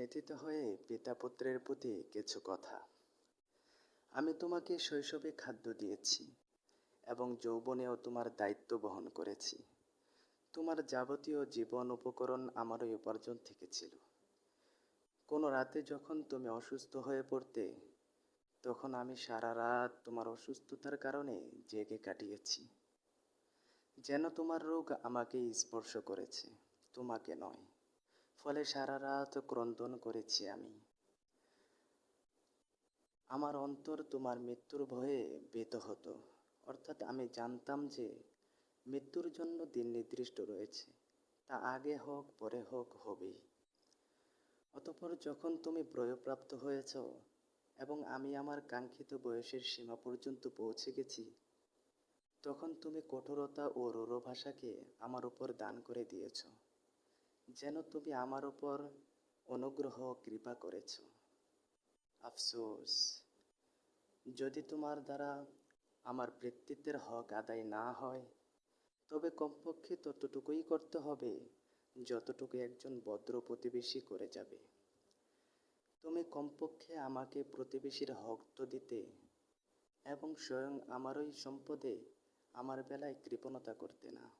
ব্যতীত হয়ে পিতা পুত্রের প্রতি কিছু কথা। আমি তোমাকে শৈশবে খাদ্য দিয়েছি এবং যৌবনেও তোমার দায়িত্ব বহন করেছি। তোমার যাবতীয় জীবন উপকরণ আমারই উপার্জন থেকে ছিল। কোনো রাতে যখন তুমি অসুস্থ হয়ে পড়তে, তখন আমি সারা রাত তোমার অসুস্থতার কারণে জেগে কাটিয়েছি। যেন তোমার রোগ আমাকে স্পর্শ করেছে, তোমাকে নয়। ফলে সারা রাত ক্রন্দন করেছি আমি। আমার অন্তর তোমার মৃত্যুর ভয়ে বেত হতো। অর্থাৎ আমি জানতাম যে মৃত্যুর জন্য দিন নির্দিষ্ট রয়েছে। তা আগে হোক, পরে হোক, হবেই। অতপর যখন তুমি প্রয়োগপ্রাপ্ত হয়েছ এবং আমি আমার কাঙ্ক্ষিত বয়সের সীমা পর্যন্ত পৌঁছে গেছি, তখন তুমি কঠোরতা ও রোরো ভাষাকে আমার উপর দান করে দিয়েছ। যেন তুমি আমার উপর অনুগ্রহ কৃপা করেছ। আফসোস, যদি তোমার দ্বারা আমার বৃত্তিত্বের হক আদায় না হয়, তবে কমপক্ষে ততটুকুই করতে হবে, যতটুকু একজন ভদ্র প্রতিবেশী করে যাবে। তুমি কমপক্ষে আমাকে প্রতিবেশীর হক তো দিতে এবং স্বয়ং আমারই সম্পদে আমার বেলায় কৃপণতা করতে না।